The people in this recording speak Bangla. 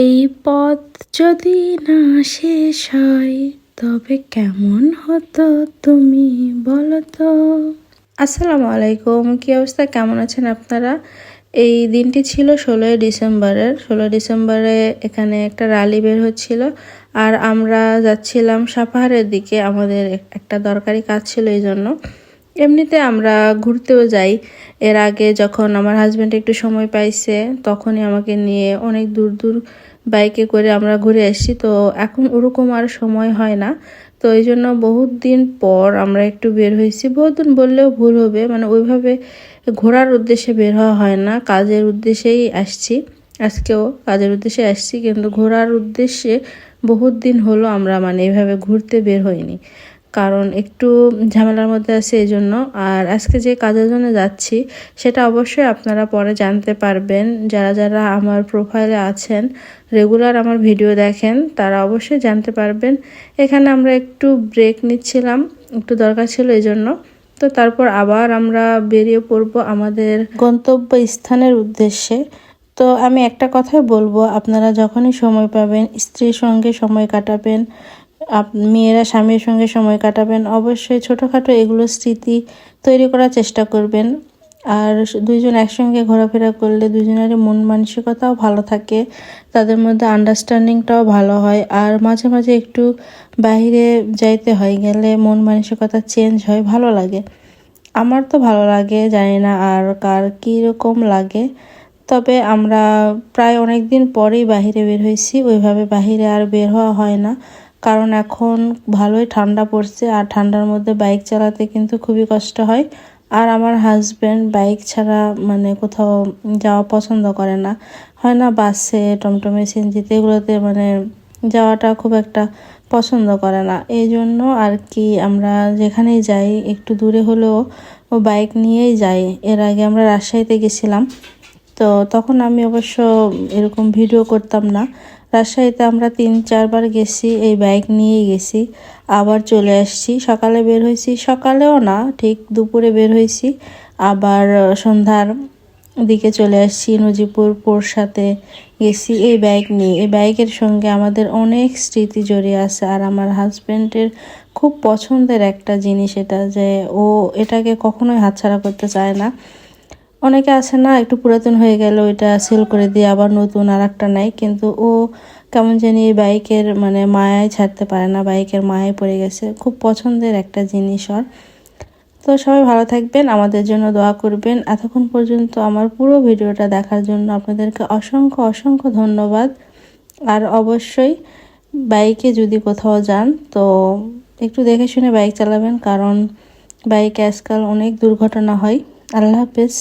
এই পথ যদি না শেষ হয়, তবে কেমন হতো তুমি বলো তো? আসসালামু আলাইকুম, কী অবস্থা? কেমন আছেন আপনারা? এই দিনটি ছিল ষোলোই ডিসেম্বরের। ষোলোই ডিসেম্বরে এখানে একটা রালি বের হচ্ছিল আর আমরা যাচ্ছিলাম সাপাহারের দিকে। আমাদের একটা দরকারি কাজ ছিল এই জন্য এমনিতে আমরা ঘুরতেও যাই। এর আগে যখন আমার হাজব্যান্ড একটু সময় পাইছে, তখনই আমাকে নিয়ে অনেক দূর দূর বাইকে করে আমরা ঘুরে এসেছি তো এখন ওরকম আর সময় হয় না। তো এই জন্য বহুত দিন পর আমরা একটু বের হয়েছি। বহুত দিন বললেও ভুল হবে। মানে ওইভাবে ঘোরার উদ্দেশ্যে বের হওয়া হয় না। কাজের উদ্দেশ্যেই আসছি। আজকেও কাজের উদ্দেশ্যে আসছি। কিন্তু ঘোরার উদ্দেশ্যে বহুত দিন হলো আমরা মানে এইভাবে ঘুরতে বের হইনি। কারণ একটু ঝামেলার মধ্যে আছে এই জন্য। আর আজকে যে কাজের জন্য যাচ্ছি, সেটা অবশ্যই আপনারা পরে জানতে পারবেন। যারা যারা আমার প্রোফাইলে আছেন রেগুলার আমার ভিডিও দেখেন, তারা অবশ্যই জানতে পারবেন। এখানে আমরা একটু ব্রেক নিচ্ছিলাম, একটু দরকার ছিল এই জন্য। তো তারপর আবার আমরা বেরিয়ে পড়ব আমাদের গন্তব্য স্থানের উদ্দেশ্যে। তো আমি একটা কথাই বলব, আপনারা যখনই সময় পাবেন, স্ত্রীর সঙ্গে সময় কাটাবেন। মেয়েরা স্বামীর সঙ্গে সময় কাটাবেন, অবশ্যই ছোটোখাটো এগুলো স্মৃতি তৈরি করার চেষ্টা করবেন। আর দুইজন একসঙ্গে ঘোরাফেরা করলে দুজনেরই মন মানসিকতাও ভালো থাকে, তাদের মধ্যে আন্ডারস্ট্যান্ডিংটাও ভালো হয়। আর মাঝে মাঝে একটু বাইরে যাইতে হয়, গেলে মন মানসিকতা চেঞ্জ হয়, ভালো লাগে। আমার তো ভালো লাগে, জানি না আর কার কীরকম লাগে। তবে আমরা প্রায় অনেক দিন পরেই বাহিরে বের হয়েছি, ওইভাবে বাহিরে আর বের হওয়া হয় না। কারণ এখন ভালোই ঠান্ডা পড়ছে, আর ঠান্ডার মধ্যে বাইক চালাতে কিন্তু খুবই কষ্ট হয়। আর আমার হাজব্যান্ড বাইক ছাড়া মানে কোথাও যাওয়া পছন্দ করে না। হয় না বাসে, টমটমে সিনজিতে এগুলোতে মানে যাওয়াটা খুব একটা পছন্দ করে না। এই জন্য আর কি আমরা যেখানেই যাই, একটু দূরে হলেও বাইক নিয়েই যাই এর আগে আমরা রাজশাহীতে গেছিলাম। তো তখন আমি অবশ্য এরকম ভিডিও করতাম না। রাজশাহীতে আমরা তিন, চারবার গেছি, এই বাইক নিয়েই গেছি। আবার চলে আসছি। সকালে বের হয়েছি। সকালেও না, ঠিক দুপুরে বের হয়েছি। আবার সন্ধ্যার দিকে চলে আসছি, নজিপুর পোর সাথে গেছি। এই বাইক নিয়ে। এই বাইকের সঙ্গে আমাদের অনেক স্মৃতি জড়িয়ে আছে। আর আমার হাজব্যান্ডের খুব পছন্দের একটা জিনিস এটা যে ও এটাকে কখনোই হাতছাড়া করতে চায় না। অনেকে আছে না, একটু পুরাতন হয়ে গেল, ওইটা সেল করে দিয়ে আবার নতুন আর একটা নেয়, কিন্তু ও কেমন জানি বাইকের মানে মায়ায় ছাড়তে পারে না, বাইকের মায়ায় পড়ে গেছে। খুব পছন্দের একটা জিনিস ওর। তো সবাই ভালো থাকবেন, আমাদের জন্য দোয়া করবেন। এতক্ষণ পর্যন্ত আমার পুরো ভিডিওটা দেখার জন্য আপনাদেরকে অসংখ্য অসংখ্য ধন্যবাদ। আর অবশ্যই বাইকে যদি কোথাও যান, তো একটু দেখে শুনে বাইক চালাবেন, কারণ বাইকে আজকাল অনেক দুর্ঘটনা হয়। আল্লাহ হাফেজ।